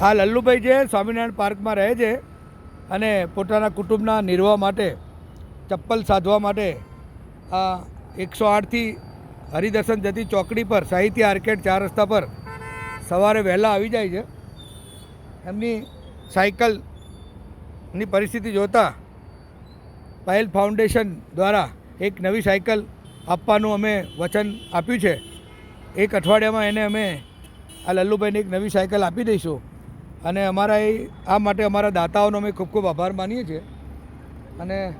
આ લલ્લુભાઈ છે સ્વામિનારાયણ પાર્કમાં રહે છે અને પોતાના કુટુંબના નિર્વાહ માટે, ચપ્પલ સાધવા માટે, આ એકસો આઠથી હરિદર્શન જતી ચોકડી પર, સાહિત્ય આર્કેડ ચાર રસ્તા પર સવારે વહેલા આવી જાય છે. એમની સાયકલની પરિસ્થિતિ જોતાં પાયલ ફાઉન્ડેશન દ્વારા એક નવી સાયકલ આપવાનું અમે વચન આપ્યું છે. એક અઠવાડિયામાં એને અમે આ લલ્લુભાઈને એક નવી સાયકલ આપી દઈશું. અને અમારા એ આ માટે અમારા દાતાઓનો અમે ખૂબ ખૂબ આભાર માનીએ છીએ. અને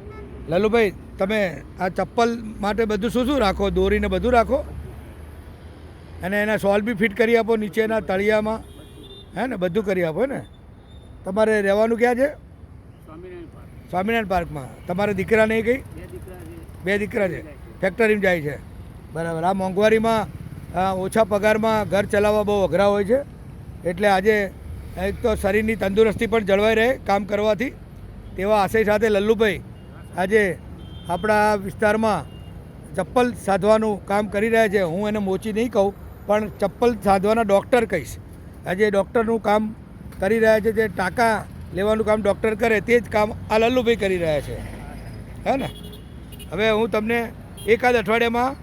લલુભાઈ તમે આ ચપ્પલ માટે બધું શું શું રાખો? દોરીને બધું રાખો? અને એના શોલ બી ફિટ કરી આપો નીચેના તળિયામાં. હે ને બધું કરી આપો ને? તમારે રહેવાનું ક્યાં છે? સ્વામિનારાયણ પાર્કમાં. તમારા દીકરા નહીં કઈ? બે દીકરા છે. ફેક્ટરીમાં જાય છે. બરાબર. આ મોંઘવારીમાં ઓછા પગારમાં ઘર ચલાવવા બહુ અઘરા હોય છે. એટલે આજે એક તો શરીરની તંદુરસ્તી પણ જળવાઈ રહે કામ કરવાથી. તેવા આશય સાથે લલ્લુભાઈ આજે આપણા વિસ્તારમાં ચપ્પલ સાધવાનું કામ કરી રહ્યા છે. હું એને મોચી નહીં કહું, પણ ચપ્પલ સાધવાના ડૉક્ટર કહીશ. આજે ડૉક્ટરનું કામ કરી રહ્યા છે, જે ટાંકા લેવાનું કામ ડૉક્ટર કરે તે જ કામ આ લલ્લુભાઈ કરી રહ્યા છે. હે ને? હવે હું તમને એકાદ અઠવાડિયામાં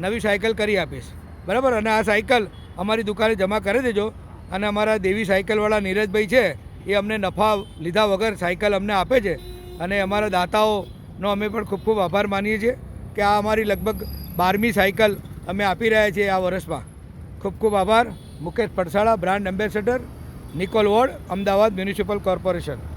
નવી સાયકલ કરી આપીશ. બરાબર? અને આ સાયકલ અમારી દુકાને જમા કરી દેજો. અને અમારા દેવી સાયકલવાળા નીરજભાઈ છે, એ અમને નફા લીધા વગર સાયકલ અમને આપે છે. અને અમારા દાતાઓનો અમે પણ ખૂબ ખૂબ આભાર માનીએ છીએ કે આ અમારી લગભગ બારમી સાયકલ અમે આપી રહ્યા છીએ આ વર્ષમાં. ખૂબ ખૂબ આભાર. Mukesh Padsala, brand ambassador, Nikol ward, Ahmedabad municipal corporation.